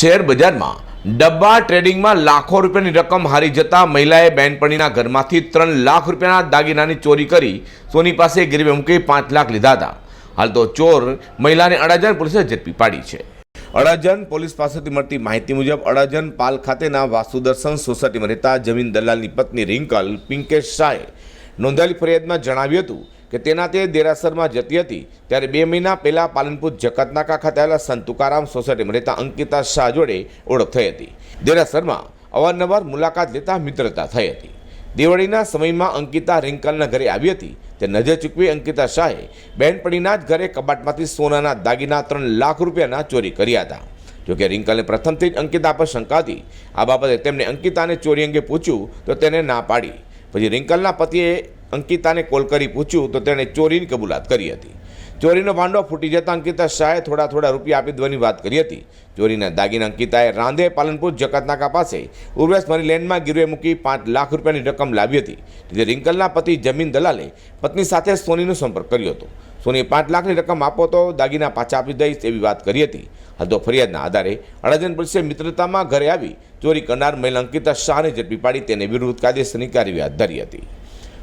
Share બજારમાં ડબ્બા ટ્રેડિંગમાં લાખો રૂપિયાની રકમ હારી જતા મહિલાએ બેનપણીના ઘરમાંથી ત્રણ લાખ રૂપિયાના દાગીનાની ચોરી કરી સોની પાસે ગીરવે મૂકી પાંચ લાખ લીધા હતા. હાલ તો ચોર મહિલાને અડાજણ પોલીસે ઝડપી પાડી છે. અડાજણ પોલીસ પાસેથી મળતી માહિતી મુજબ અડાજણ પાલ ખાતેના વાસુદર્શન સોસાયટીમાં રહેતા જમીન દલાલની પત્ની રિંકલ પિંકેશ શાહે નોંધાયેલી ફરિયાદમાં જણાવ્યું હતું કે તેના તે દેરાસરમાં જતી હતી, ત્યારે બે મહિના પહેલાં પાલનપુર જકાતનાકા ખાતે આવેલા સંત તુકારામ સોસાયટીમાં રહેતા અંકિતા શાહ જોડે ઓળખ થઈ હતી. દેરાસરમાં અવારનવાર મુલાકાત લેતા મિત્રતા થઈ હતી. દિવાળીના સમયમાં અંકિતા રિંકલના ઘરે આવી હતી, તે નજર ચૂકવી અંકિતા શાહે બહેનપણીના જ ઘરે કબાટમાંથી સોનાના દાગીના ત્રણ લાખ રૂપિયાના ચોરી કર્યા હતા. જોકે રિંકલને પ્રથમથી જ અંકિતા પર શંકા હતી. આ બાબતે તેમણે અંકિતાને ચોરી અંગે પૂછ્યું તો તેને ના પાડી. પછી રિંકલના પતિએ અંકિતાને કોલ કરી પૂછ્યું તો તેણે ચોરીની કબૂલાત કરી હતી. ચોરીનો ભાંડો ફૂટી જતા અંકિતા શાહે થોડા થોડા રૂપિયા આપી દેવાની વાત કરી હતી. ચોરીના દાગીના અંકિતાએ રાંધે પાલનપુર જકાતનાકા પાસે ઉર્વેશ મની લેન્ડમાં ગીરવે મૂકી પાંચ લાખ રૂપિયાની રકમ લાવી હતી. જે રિંકલના પતિ જમીન દલાલે પત્ની સાથે સોનીનો સંપર્ક કર્યો હતો. સોનીએ પાંચ લાખની રકમ આપો તો દાગીના પાછા આપી દઈશ એવી વાત કરી હતી. હાલ ફરિયાદના આધારે અડાજન પોલીસે મિત્રતામાં ઘરે આવી ચોરી કરનાર મહિલા અંકિતા શાહને ઝડપી પાડી તેને વિરુદ્ધ કાયદેસરની કાર્યવાહી હાથ ધરી હતી.